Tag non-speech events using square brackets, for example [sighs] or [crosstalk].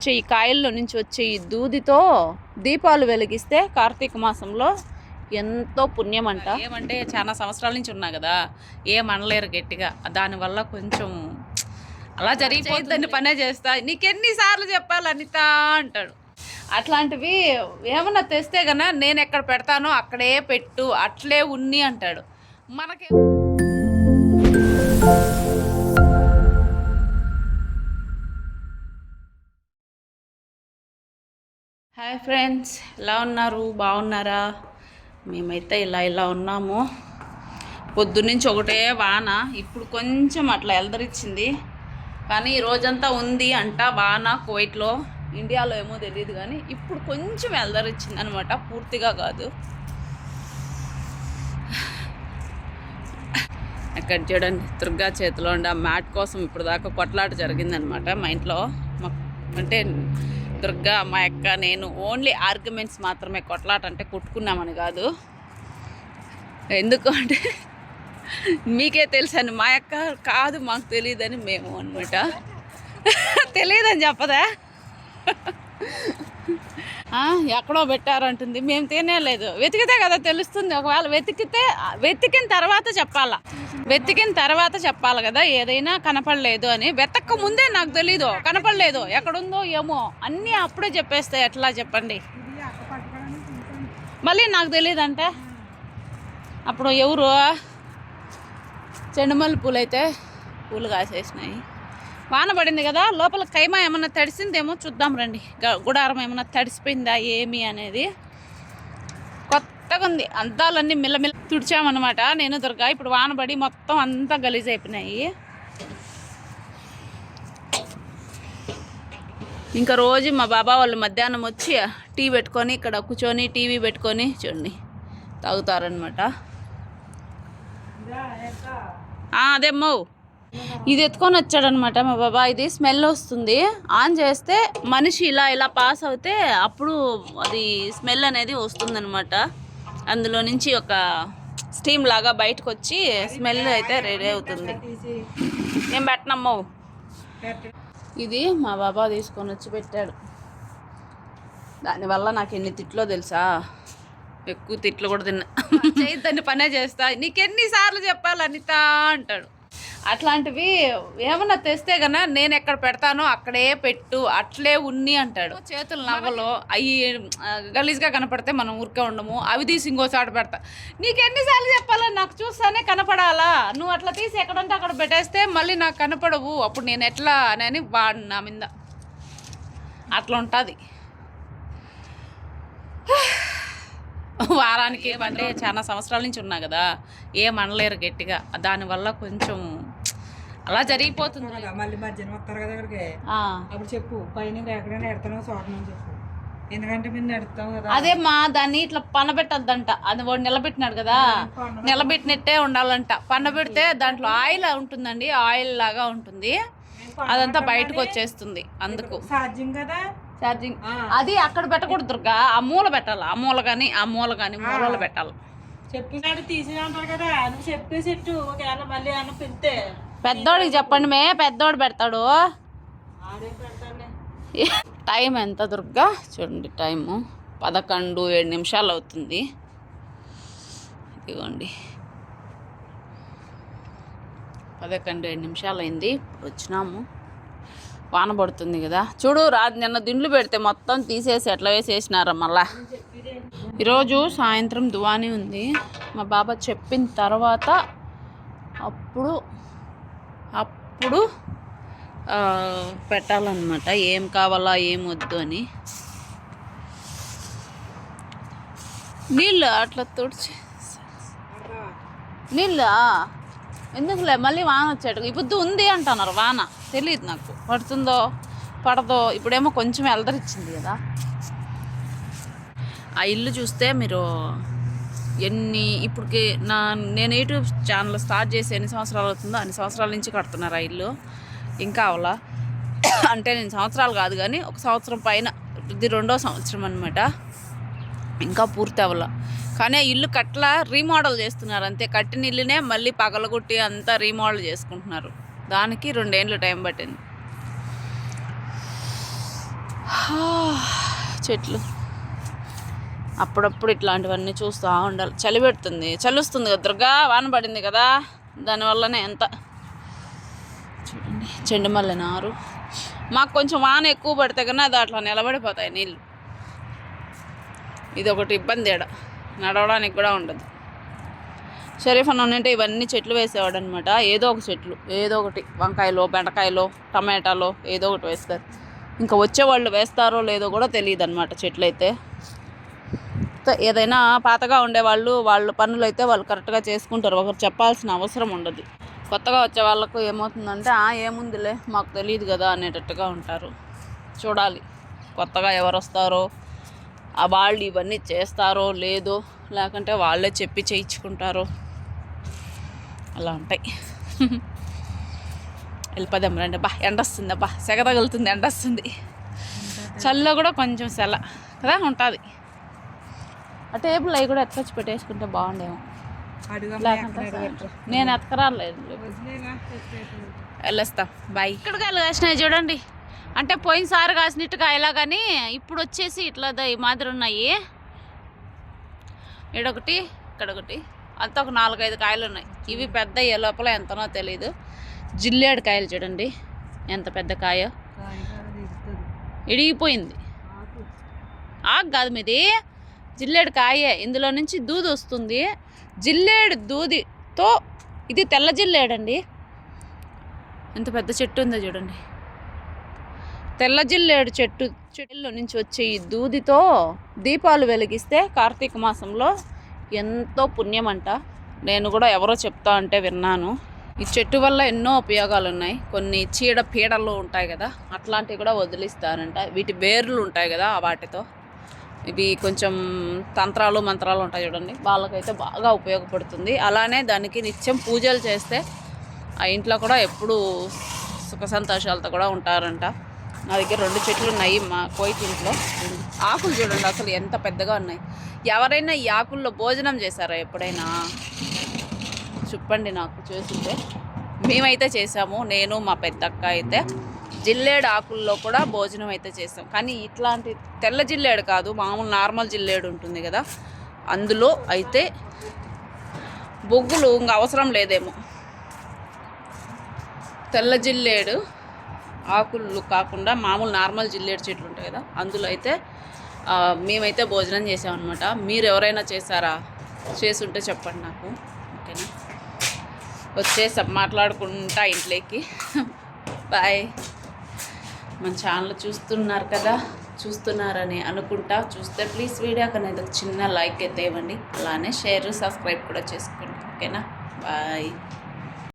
వచ్చే ఈ కాయల్లో నుంచి వచ్చే ఈ దూదితో దీపాలు వెలిగిస్తే కార్తీక మాసంలో ఎంతో పుణ్యం అంట ఏమంటే చాలా సంవత్సరాల నుంచి ఉన్నా కదా ఏం అనలేరు గట్టిగా. దానివల్ల కొంచెం అలా జరిగిపోతుందని పనే చేస్తా. నీకెన్నిసార్లు చెప్పాలి అనిత అంటాడు. అట్లాంటివి ఏమన్నా తెస్తే గన నేను ఎక్కడ పెడతానో అక్కడే పెట్టు అట్లే ఉన్ని అంటాడు. మనకి హాయ్ ఫ్రెండ్స్ ఎలా ఉన్నారు? బాగున్నారా? మేమైతే ఇలా ఇలా ఉన్నాము. పొద్దున్నుంచి ఒకటే వాన ఇప్పుడు కొంచెం అట్లా ఎల్దరిచ్చింది. కానీ ఈ రోజంతా ఉంది అంట వాన కువైట్లో. ఇండియాలో ఏమో తెలియదు కానీ ఇప్పుడు కొంచెం ఎల్దరిచ్చింది అనమాట పూర్తిగా కాదు. అక్కడ చూడండి దుర్గా చేతిలో ఉండే ఆ మ్యాట్ కోసం ఇప్పుడు దాకా కొట్లాట జరిగిందనమాట మా ఇంట్లో. మా అంటే దుర్గా మా అక్క నేను ఓన్లీ ఆర్గ్యుమెంట్స్ మాత్రమే కొట్లాట అంటే కొట్టుకున్నామని కాదు. ఎందుకు అంటే మీకే తెలుసని మా అక్క కాదు మాకు తెలియదని మేము అనమాట తెలియదని చెప్పదా? ఎక్కడో పెట్టారంటుంది. మేము తినేలేదు వెతికితే కదా తెలుస్తుంది. ఒకవేళ వెతికితే వెతికిన తర్వాత చెప్పాలా? వెతికిన తర్వాత చెప్పాలి కదా. ఏదైనా కనపడలేదు అని. వెతక్క ముందే నాకు తెలీదు. కనపడలేదు. ఎక్కడుందో ఏమో. అన్నీ అప్పుడే చెప్పేస్తాయి ఎట్లా చెప్పండి? మళ్ళీ నాకు తెలియదు అంటే అప్పుడు ఎవరు? చెండుమల్లి పూలు అయితే పూలు కాసేసినాయి. వాన పడింది కదా లోపల కైమా ఏమన్నా తడిసిందేమో చూద్దాం రండి. గుడారం ఏమన్నా తడిసిపోయిందా ఏమి అనేది. కొత్తగా ఉంది అద్దాలన్నీ మిల్లమిల్ల తుడిచామన్నమాట. నేను దుర్గా ఇప్పుడు వాన పడి మొత్తం అంతా గలీజ్ అయిపోయినాయి ఇంకా రోజు మా బాబా వాళ్ళు మధ్యాహ్నం వచ్చి టీ పెట్టుకొని ఇక్కడ కూర్చొని టీవీ పెట్టుకొని చూడండి. తాగుతారనమాట అదేమ్మో ఇది ఎత్తుకొని వచ్చాడనమాట మా బాబా. ఇది స్మెల్ వస్తుంది. ఆన్ చేస్తే మనిషి ఇలా ఇలా పాస్ అవుతే అప్పుడు అది స్మెల్ అనేది వస్తుందనమాట. అందులో నుంచి ఒక స్టీమ్ లాగా బయటకు వచ్చి స్మెల్ అయితే రెడీ అవుతుంది. ఏం పెట్టనమ్మో? ఇది మా బాబా తీసుకొని వచ్చి పెట్టాడు. దానివల్ల నాకు ఎన్ని తిట్లో తెలుసా? ఎక్కువ తిట్లు కూడా తిన్నా. దాన్ని పనే చేస్తా. నీకెన్నిసార్లు చెప్పాలి అనిత అంటాడు. అట్లాంటివి ఏమన్నా తెస్తే గన నేను ఎక్కడ పెడతానో అక్కడే పెట్టు అట్లే ఉన్ని అంటాడు. చేతులు నవ్వలు అవి గలీజ్గా కనపడితే మనం ఊరికే ఉండము. అవి తీసి ఇంకోసారి పెడతా. నీకు ఎన్నిసార్లు చెప్పాలా? నాకు చూస్తానే కనపడాలా? నువ్వు అట్లా తీసి ఎక్కడంటే అక్కడ పెట్టేస్తే మళ్ళీ నాకు కనపడవు. అప్పుడు నేను ఎట్లా అని వాడు నా మీద. అట్లా ఉంటుంది వారానికి అంటే చాలా సంవత్సరాల నుంచి ఉన్నా కదా ఏం అనలేరు గట్టిగా. దానివల్ల కొంచెం అలా జరిగిపోతుంది. కదా, మళ్ళీ మధ్యాహ్నం వస్తారు కదా ఇక్కడికి ఆ. అప్పుడు చెప్పు పైన ఎక్కడైనా ఎడతానో చూడమని చెప్పు. ఎందుకంటే మేము నడుస్తాం కదా. అదే మా దాన్ని ఇట్లా పనబెట్టద్దంట. అది వాడు నిలబెట్టినాడు కదా. నిలబెట్టినట్టే ఉండాలంట. పనబెడితే దాంట్లో ఆయిల్ ఉంటుందండి. ఆయిల్ లాగా ఉంటుంది. అదంతా బయటకు వచ్చేస్తుంది అందుకు సాధ్యం కదా? ఛార్జింగ్. అది అక్కడ పెట్టకూడదు దుర్గా. ఆ మూల పెట్టాలి. ఆ మూల కానీ ఆ మూల కానీ మూలలో పెట్టాలి. చెప్పినాడు తీసి అంటారు కదా. నువ్వు చెప్పేసి ఒకవేళ మళ్ళీ అన్న పెడితే పెద్దోడికి చెప్పండి మే పెద్దోడు పెడతాడు. టైం ఎంత దుర్గా? చూడండి టైము. పదకొండు ఏడు నిమిషాలు అవుతుంది. ఇదిగోండి. పదకొండు ఏడు నిమిషాలు అయింది. ఇప్పుడు వచ్చినాము. వాన పడుతుంది కదా. చూడు రాదు నిన్న దిండ్లు పెడితే మొత్తం తీసేసి ఎట్లా వేసేసినారా మళ్ళా. ఈరోజు సాయంత్రం దువాని ఉంది. మా బాబా చెప్పిన తర్వాత అప్పుడు అప్పుడు పెట్టాలన్నమాట. ఏం కావాలా ఏం వద్దు అని. నీళ్ళు అట్లా తుడిచి. నీళ్ళ? ఎందుకులే? మళ్ళీ వాన వచ్చాడు ఇప్పుడు ఉంది అంటున్నారు వాన. తెలియదు నాకు. పడుతుందో పడదో. ఇప్పుడేమో కొంచెం ఎల్దరిచ్చింది కదా. ఆ ఇల్లు చూస్తే మీరు ఎన్ని ఇప్పటికి నా నేను యూట్యూబ్ ఛానల్ స్టార్ట్ చేసి ఎన్ని సంవత్సరాలు అవుతుందో అన్ని సంవత్సరాల నుంచి కడుతున్నారు ఆ ఇల్లు. ఇంకా అవలా [coughs] అంటే నేను సంవత్సరాలు కాదు కానీ ఒక సంవత్సరం పైన ఇది రెండో సంవత్సరం అనమాట ఇంకా పూర్తి అవ్వాల. కానీ ఆ ఇల్లు కట్ల రీమోడల్ చేస్తున్నారు అంతే. కట్టిన ఇల్లునే మళ్ళీ పగలగొట్టి అంతా రీమోడల్ చేసుకుంటున్నారు. దానికి రెండేళ్ళు టైం పట్టింది. [sighs] చెట్లు. అప్పుడప్పుడు ఇట్లాంటివన్నీ చూస్తూ ఉండాలి. చలి పెడుతుంది. చలుస్తుంది కదా దుర్గా వాన పడింది కదా. దానివల్లనే ఎంత? చూడండి చెండుమల్లె నారు. మాకు కొంచెం వాన ఎక్కువ పడితే కన్నా అది అట్లా నిలబడిపోతాయి నీళ్ళు. ఇది ఒకటి ఇబ్బంది ఏడ. నడవడానికి కూడా ఉండదు. షరీఫ్ అన్న ఉన్నంటే ఇవన్నీ చెట్లు వేసేవాడు అనమాట ఏదో ఒక చెట్లు ఏదో ఒకటి. వంకాయలో బెండకాయలో టమాటాలో ఏదో ఒకటి వేస్తారు. ఇంకా వచ్చేవాళ్ళు వేస్తారో లేదో కూడా తెలియదు అనమాట చెట్లు అయితే ఏదైనా పాతగా ఉండేవాళ్ళు వాళ్ళ పనులు అయితే వాళ్ళు కరెక్ట్గా చేసుకుంటారు. ఒకరు చెప్పాల్సిన అవసరం ఉండదు. కొత్తగా వచ్చే వాళ్ళకు ఏమవుతుందంటే "ఆ, ఏముందిలే మాకు తెలియదు కదా అనేటట్టుగా ఉంటారు. చూడాలి కొత్తగా ఎవరు వస్తారో ఆ వాళ్ళు ఇవన్నీ చేస్తారో లేదో లేకుంటే వాళ్ళే చెప్పి చేయించుకుంటారో అలా ఉంటాయి. [laughs] వెళ్ళిపోదాం రండి బా ఎండ వస్తుంది బా సెగ తగులుతుంది ఎండ వస్తుంది చల్లో కూడా కొంచెం సెల కదా ఉంటుంది. ఆ టేబుల్ అవి కూడా ఎత్తుకొచ్చి పెట్టేసుకుంటే బాగుండేమో. నేను ఎత్తకరాలేదు. వెళ్ళొస్తాం. బాయ్ ఇక్కడ కాయలు కాసినాయి చూడండి. అంటే పోయినసారి కాసినట్టు కాయలా కానీ ఇప్పుడు వచ్చేసి ఇట్లా ఈ మాదిరి ఉన్నాయి. ఈడొకటి ఇక్కడ ఒకటి అంతా ఒక నాలుగైదు కాయలు ఉన్నాయి. ఇవి పెద్ద ఏ లోపల ఎంతనో తెలీదు. జిల్లేడు కాయలు చూడండి. ఎంత పెద్ద కాయ. ఇడిగిపోయింది. ఆకు కాదు మీది. జిల్లేడు కాయే ఇందులో నుంచి దూది వస్తుంది. జిల్లేడు దూదితో ఇది తెల్ల జిల్లేడండి. ఎంత పెద్ద చెట్టు ఉందో చూడండి. తెల్ల జిల్లేడు చెట్టు చెట్టులో నుంచి వచ్చే ఈ దూదితో దీపాలు వెలిగిస్తే కార్తీక మాసంలో ఎంతో పుణ్యం అంట నేను కూడా ఎవరో చెప్తా అంటే విన్నాను. ఈ చెట్టు వల్ల ఎన్నో ఉపయోగాలు ఉన్నాయి కొన్ని చీడ పీడలు ఉంటాయి కదా అట్లాంటివి కూడా వదిలిస్తారంట. వీటి వేర్లు ఉంటాయి కదా వాటితో. ఇవి కొంచెం తంత్రాలు మంత్రాలు ఉంటాయి చూడండి. వాళ్ళకైతే బాగా ఉపయోగపడుతుంది. అలానే దానికి నిత్యం పూజలు చేస్తే ఆ ఇంట్లో కూడా ఎప్పుడు సుఖ సంతోషాలతో కూడా ఉంటారంట. నా దగ్గర రెండు చెట్లు ఉన్నాయి మా కోయిట్ ఇంట్లో. ఆకులు చూడండి అసలు ఎంత పెద్దగా ఉన్నాయి. ఎవరైనా ఈ ఆకుల్లో భోజనం చేశారా ఎప్పుడైనా? చెప్పండి నాకు చేస్తుంటే. మేమైతే చేసాము నేను మా పెద్దక్క అయితే. జిల్లేడు ఆకుల్లో కూడా భోజనం అయితే చేసాం కానీ ఇట్లాంటి తెల్ల జిల్లేడు కాదు మామూలు నార్మల్ జిల్లేడు ఉంటుంది కదా అందులో అయితే బొగ్గులు ఇంకా అవసరం లేదేమో. తెల్ల జిల్లేడు ఆకులు కాకుండా మామూలు నార్మల్ జిల్లేడు చెట్లు ఉంటాయి కదా అందులో అయితే మేమైతే భోజనం చేసామన్నమాట. మీరు ఎవరైనా చేశారా? చేసుంటే చెప్పండి నాకు. ఓకేనా? వచ్చేసాం మాట్లాడుకుంటా ఇంట్లోకి. [laughs] బాయ్. మన ఛానల్ చూస్తున్నారు కదా చూస్తున్నారని అనుకుంటా. చూస్తే ప్లీజ్ వీడియోకి అనేది ఒక చిన్న లైక్ అయితే ఇవ్వండి. అలానే షేర్ సబ్స్క్రైబ్ కూడా చేసుకోండి. ఓకేనా? బాయ్